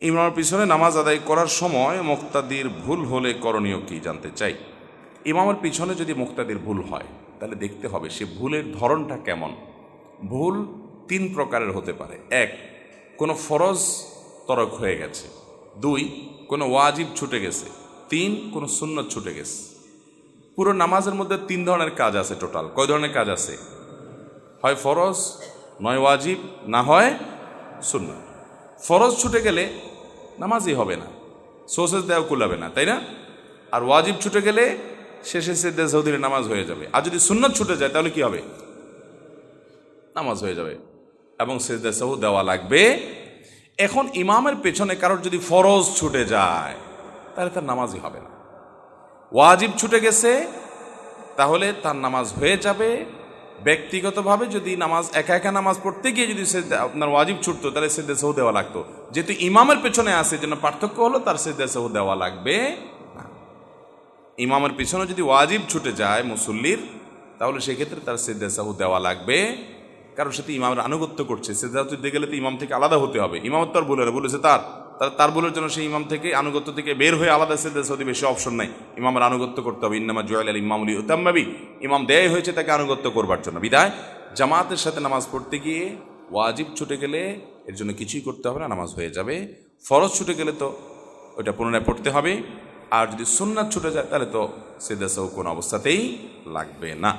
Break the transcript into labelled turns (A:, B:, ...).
A: ইমামের পিছনে নামাজ আদায় করার সময় মুক্তাদির ভুল হলে করণীয় কি জানতে চাই? ইমামের পিছনে যদি মুক্তাদির ভুল হয়, তাহলে দেখতে হবে সে ভুলের ধরনটা কেমন। ভুল তিন প্রকারের হতে পারে। এক, কোনো ফরজ তরক হয়ে গেছে। দুই, কোনো ওয়াজিব ছুটে গেছে। তিন, কোনো সুন্নত ছুটে গেছে। পুরো নামাজের মধ্যে তিন ধরনের কাজ আছে টোটাল। কয় ধরনের কাজ আছে? হয় ফরজ, নয় ওয়াজিব, না হয় সুন্নাত। ফরজ ছুটে গেলে নামাজই হবে না সোসেস দেওয়া কুলাবে না, তাই না? আর ওয়াজিব ছুটে গেলে শেষে সেদ্দে সৌদিরে নামাজ হয়ে যাবে। আর যদি সুন্নত ছুটে যায়, তাহলে কি হবে? নামাজ হয়ে যাবে। এবং সেজদা সাহু দেওয়া লাগবে। এখন ইমামের পেছনে কারোর যদি ফরজ ছুটে যায়, তাহলে তার নামাজই হবে না। ওয়াজিব ছুটে গেছে, তাহলে তার নামাজ হয়ে যাবে। ব্যক্তিগতভাবে যদি নামাজ, একা একা নামাজ পড়তে গিয়ে যদি সে আপনার ওয়াজিব ছুটতো, তাহলে সে দেশেও দেওয়া লাগতো। যেহেতু ইমামের পেছনে আসে যেন পার্থক্য হলো তার সে দেশেও দেওয়া লাগবে ইমামের পিছনে যদি ওয়াজিব ছুটে যায় মুসল্লির, তাহলে সেক্ষেত্রে তার সেদ্দা সাহু দেওয়া লাগবে। কারণ সে তো ইমামের আনুগত্য করছে সেদ্দা দিতে গেলে তো ইমাম থেকে আলাদা হতে হবে। ইমামত তার বলে বলেছে তার। তার তার বলের জন্য সেই ইমাম থেকে আনুগত্য থেকে বের হয়ে আলাদা সেদ্দা সাহু বেশি অপশন নাই। ইমামের আনুগত্য করতে হবে। ইন্নামা জয়াল আল ইমামুলি উতাম্মাবি ইমাম দেয় হয়েছে তাকে আনুগত্য করবার জন্য। বিদায়। জামাতের সাথে নামাজ পড়তে গিয়ে ওয়াজিব ছুটে গেলে এর জন্য কিছুই করতে হবে না, নামাজ হয়ে যাবে। ফরজ ছুটে গেলে তো ওইটা পুনরায় পড়তে হবে। আর যদি সুন্নাত ছুটে যায় তাহলে তো সেদাসাও কোনো অবস্থাতেই লাগবে না।